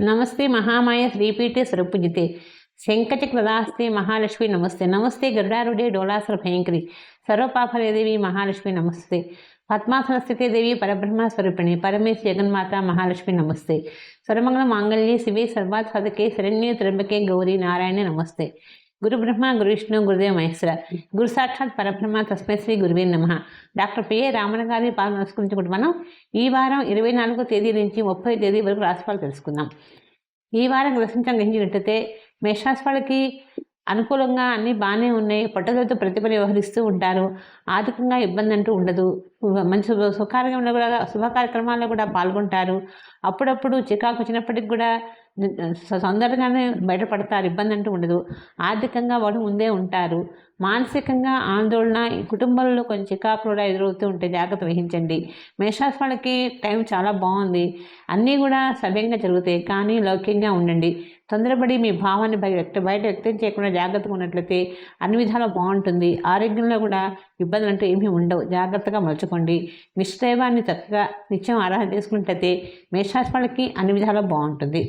నమస్తే మహామాయ శ్రీపీఠే స్వరూపుజితే. శంఖచక్రదాస్తే మహాలక్ష్మి నమస్తే. నమస్తే గరుడారుడే డోలాసుర భయంకరి. సర్వపాపలేదేవి మహాలక్ష్మి నమస్తే. పద్మాసనస్థితే దేవి పరబ్రహ్మ స్వరూపిణి. పరమేశ్ జగన్మాత మహాలక్ష్మి నమస్తే. సర్వమంగళ మాంగళ్యే శివే సర్వాత్ సదకే శరణ్యే త్రంబకే గౌరీ నారాయణ నమస్తే. గురు బ్రహ్మ గురు విష్ణు గురుదేవ మహేశ్వర. గురు సాక్షాత్ పరబ్రహ్మ తస్మై శ్రీ గురువే నమ. డాక్టర్ పిఏ రామణ గారి పాలన నమస్కరించుకుంటూ మనం ఈ వారం ఇరవై నాలుగో తేదీ నుంచి ముప్పై తేదీ వరకు రాశిఫలాలు తెలుసుకుందాం. ఈ వారం గ్రసించడం గ్రహించినట్టయితే మేషరాశి వాళ్ళకి అనుకూలంగా అన్నీ బాగానే ఉన్నాయి. పట్టుదలతో ప్రతిభ వ్యవహరిస్తూ ఉంటారు. ఆర్థికంగా ఇబ్బంది అంటూ ఉండదు. మంచి శుభకార్యంలో కూడా శుభ కార్యక్రమాల్లో కూడా పాల్గొంటారు. అప్పుడప్పుడు చికాకు వచ్చినప్పటికి కూడా తొందరగానే బయటపడతారు. ఇబ్బంది అంటూ ఉండదు. ఆర్థికంగా వాడు ముందే ఉంటారు. మానసికంగా ఆందోళన ఈ కుటుంబంలో కొంచెం చికాకు కూడా ఎదురవుతూ ఉంటే జాగ్రత్త వహించండి. మేషాస్ వాళ్ళకి టైం చాలా బాగుంది. అన్నీ కూడా సవ్యంగా జరుగుతాయి. కానీ లౌక్యంగా ఉండండి. తొందరపడి మీ భావాన్ని వ్యక్త బయట వ్యక్తం చేయకుండా జాగ్రత్తగా ఉన్నట్లయితే అన్ని విధాలు బాగుంటుంది. ఆరోగ్యంలో కూడా ఇబ్బందులు అంటూ ఏమీ ఉండవు. జాగ్రత్తగా మలుచుకోండి. నిశ్చైవాన్ని చక్కగా నిత్యం ఆరాధన చేసుకున్నట్లయితే మేషాస్ వాళ్ళకి అన్ని విధాలు బాగుంటుంది.